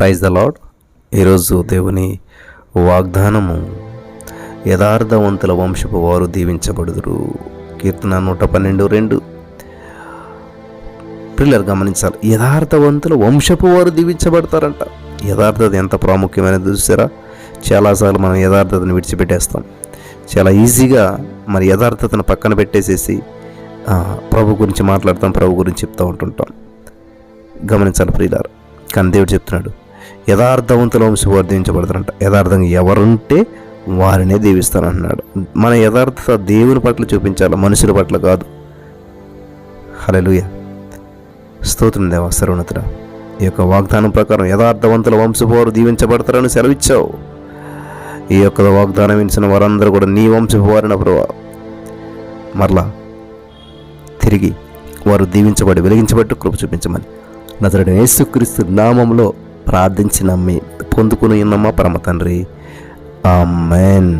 Praise the lord ఈరోజు దేవుని వాగ్దానము యథార్థవంతుల వంశపు వారు దీవించబడుదురు. కీర్తన నూట పన్నెండు రెండు. పిల్లలు గమనించాలి. యథార్థవంతుల వంశపు వారు దీవించబడతారంట. యథార్థత ఎంత ప్రాముఖ్యమైనది చూసారా? చాలాసార్లు మనం యథార్థతను విడిచిపెట్టేస్తాం. చాలా ఈజీగా మరి యథార్థతను పక్కన పెట్టేసేసి ప్రభు గురించి మాట్లాడతాం ప్రభు గురించి చెప్తూ ఉంటుంటాం. గమనించాలి ప్రియులారు కానీ దేవుడు చెప్తున్నాడు యథార్థవంతుల వంశం వర్ధించబడతారంట యథార్థంగా ఎవరుంటే వారినే దీవిస్తానంటున్నాడు మన యథార్థత దేవుని పట్ల చూపించాలి? మనుషుల పట్ల కాదు. హలలుయ స్తోత్రం దేవ సర్వోన్నతుడా. ఈ యొక్క వాగ్దానం ప్రకారం యథార్థవంతుల వంశపు దీవించబడతారని సెలవిచ్చావు. ఈ యొక్క వాగ్దానం ఇచ్చిన వారందరూ కూడా నీ వంశపు ప్రభా మరలా తిరిగి వారు దీవించబడి వెలిగించబట్టు కృప చూపించమని. నతడు యేసుక్రీస్తు నామంలో ప్రార్థించి నమ్మి పొందుకుని ఉన్నమా పరమ తండ్రి? ఆమెన్.